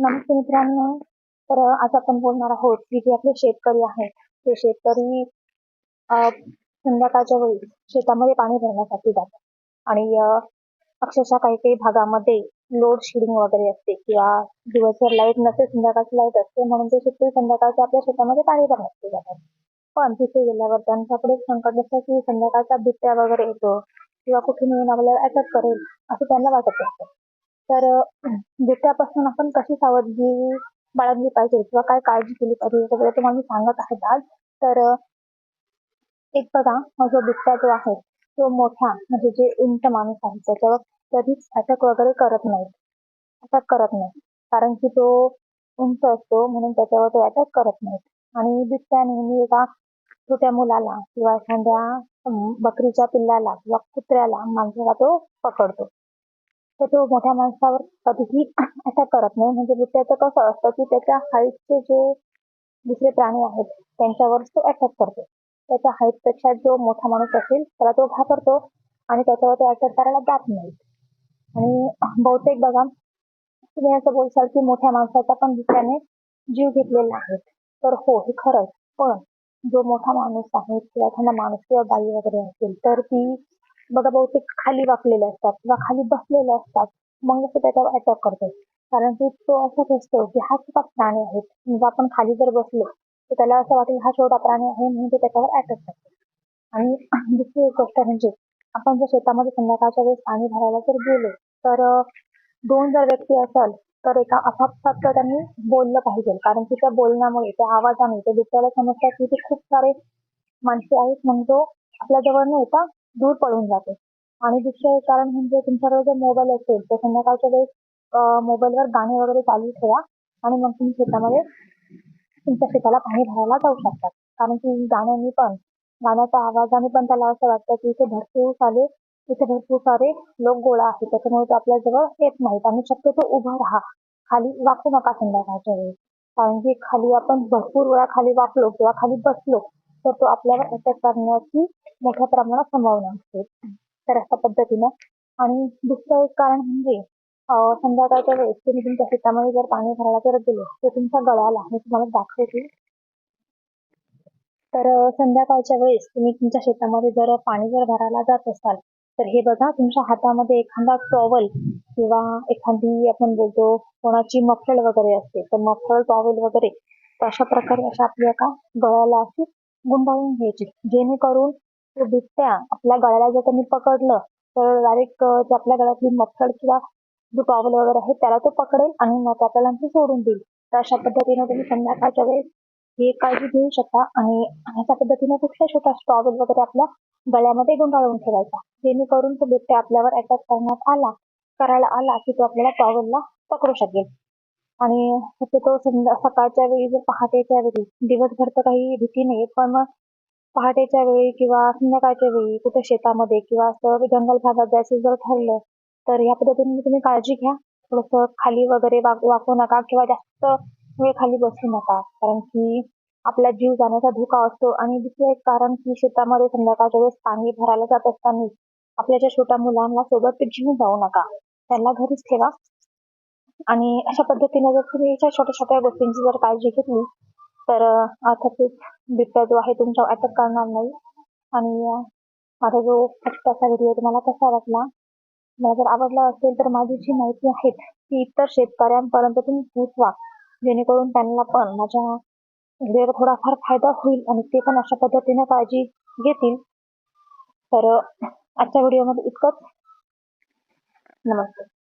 नमस्ते मित्रांनो. तर आज आपण बोलणार आहोत की जे आपले शेतकरी आहेत ते शेतकरी संध्याकाळच्या वेळी शेतामध्ये पाणी भरण्यासाठी जातात. आणि अक्षरशः काही काही भागामध्ये लोड शेडिंग वगैरे असते किंवा दिवसभर लाइट नसते संध्याकाळची लाइट असते म्हणून ते शेतकरी संध्याकाळच्या आपल्या शेतामध्ये पाणी भरण्यासाठी जातात. पण तिथे गेल्यावर त्यांच्याकडे संकट असतं की संध्याकाळचा बिबट्या वगैरे येतो किंवा कुठून येऊन आपल्याला अटॅक करेल असं त्यांना वाटत असतं तर बिबट्यापासून आपण कशी सावधगिरी बाळगली पाहिजे किंवा काय काळजी केली पाहिजे सगळं तुम्हाला मी सांगत आहे आज. तर एक बघा जो बिबट्या जो आहे तो मोठा म्हणजे जे उंच माणूस आहे त्याच्यावर कधीच अटॅक वगैरे करत नाही. अटॅक करत नाही. कारण की तो उंच असतो म्हणून त्याच्यावर तो अटॅक करत नाही. आणि बिबट्या नेहमी एका छोट्या मुलाला किंवा एखाद्या बकरीच्या पिल्लाला किंवा कुत्र्याला माणसाला तो पकडतो. तर तो मोठ्या माणसावर कधीही अटॅक करत नाही. म्हणजे बिबट्याचं कसं असतं की त्याच्या हाईटचे जे दुसरे प्राणी आहेत त्यांच्यावर तो अटॅक करतो. त्याच्या हाईटपेक्षा पेक्षा जो मोठा माणूस असेल त्याला तो घाबरतो आणि त्याच्यावर तो अटॅक करायला जात नाही. आणि बहुतेक बघा तुम्ही असं बोलशाल की मोठ्या माणसाचा पण बिबट्याने जीव घेतलेला आहे. तर हो हे खरंच. पण जो मोठा माणूस आहे किंवा एखादा माणूस किंवा बाई वगैरे असेल तर ती बघा बहुतेक खाली वाकलेले असतात. किंवा खाली बसलेले असतात. मग असं त्याच्यावर अटॅक करतो कारण की तो असं असतो की हा छोटा प्राणी आहे. म्हणजे आपण खाली जर बसलो तर त्याला असं वाटेल हा छोटा प्राणी आहे म्हणून तो त्याच्यावर अटॅक करतो आणि दुसरी एक गोष्ट म्हणजे आपण जर शेतामध्ये संध्याकाळच्या वेळेस पाणी भरायला जर गेलो तर दोन जर व्यक्ती असाल तर एका आपापसात तर त्यांनी बोललं पाहिजे. कारण की त्या बोलण्यामुळे त्या आवाजाने त्या दुसऱ्याला समजतात की ते खूप सारे माणसे आहेत. म्हणून तो आपल्या जवळ न येता दूर पळून जाते. आणि दुसरं एक कारण म्हणजे तुमच्याकडे जर मोबाईल असेल तर संध्याकाळच्या वेळेस मोबाईलवर गाणे वगैरे चालू ठेवा आणि मग तुम्ही शेतामध्ये तुमच्या शेताला पाणी भरायला जाऊ शकतात कारण की गाण्याने पण गाण्याच्या आवाजाने पण त्याला असं वाटतं की इथे भरपूर सारे इथे भरपूर सारे लोक गोळा आहेत. त्याच्यामुळे ते आपल्या जवळ येत नाहीत आणि शक्यतो उभं राहा. खाली वाकू नका संध्याकाळच्या वेळेस. कारण की खाली आपण भरपूर वेळा खाली वाकलो किंवा खाली बसलो तर तो आपल्यावर अटॅक करण्याची मोठ्या प्रमाणात संभावना असते. तर अशा पद्धतीनं. आणि दुसरं एक कारण म्हणजे संध्याकाळच्या वेळेस तुम्ही तुमच्या शेतामध्ये जर पाणी भरायला जर गेले तर तुमच्या गळ्याला मी तुम्हाला दाखवते तर संध्याकाळच्या वेळेस तुम्ही तुमच्या शेतामध्ये जर पाणी जर भरायला जात असाल तर हे बघा तुमच्या हातामध्ये एखादा टॉवल किंवा एखादी आपण बोलतो कोणाची मफलर वगैरे असते तर मफलर टॉवेल वगैरे तर अशा प्रकारे अशा आपल्या का गळ्याला अशी गुंडाळून घ्यायची. जेणेकरून तो बिबट्या आपल्या गळ्याला जर त्यांनी पकडलं तर डायरेक्ट आपल्या गळ्यातली मच्छर किंवा जो टॉवेल वगैरे आहे त्याला तो पकडेल आणि मग आपल्याला सोडून देईल. तर अशा पद्धतीने तुम्ही संध्याकाळच्या वेळेस ही काळजी घेऊ शकता आणि अशा पद्धतीने कुठल्या छोटा टॉवेल वगैरे आपल्या गळ्यामध्ये गुंडाळून ठेवायचा. जेणेकरून तो बिबट्या आपल्यावर अटॅक करण्यात आला करायला आला की तो आपल्याला टॉवेलला पकडू शकेल. आणि शक्यतो संध्या सकाळच्या वेळी जर पहाटेच्या वेळी. दिवसभर तर काही भीती नाही पण पहाटेच्या वेळी किंवा संध्याकाळच्या वेळी कुठे शेतामध्ये किंवा असं जंगल भागात जायचं जर ठरलं तर या पद्धतीने तुम्ही काळजी घ्या. थोडंसं खाली वगैरे वाकू नका किंवा जास्त वेळ खाली बसू नका. कारण की आपला जीव जाण्याचा धोका असतो. आणि दुसरं एक कारण की शेतामध्ये संध्याकाळच्या वेळेस पाणी भरायला जात असताना आपल्या ज्या छोट्या मुलांना सोबत घेऊन जाऊ नका. त्यांना घरीच ठेवा. आणि अशा पद्धतीने जर तुम्ही अशा छोट्या छोट्या गोष्टींची जर काळजी घेतली तर अर्थातच बिबट्या जो आहे तुमच्यावर अटॅक करणार नाही. आणि माझा जो आजचा व्हिडिओ तुम्हाला कसा वाटला? मला जर आवडला असेल तर माझी जी माहिती आहे ती इतर शेतकऱ्यांपर्यंत तुम्ही पोहोचवा. जेणेकरून त्यांना पण माझ्या व्हिडिओला थोडाफार फायदा होईल आणि ते पण अशा पद्धतीने काळजी घेतील. तर आजच्या व्हिडिओमध्ये इतकंच. नमस्ते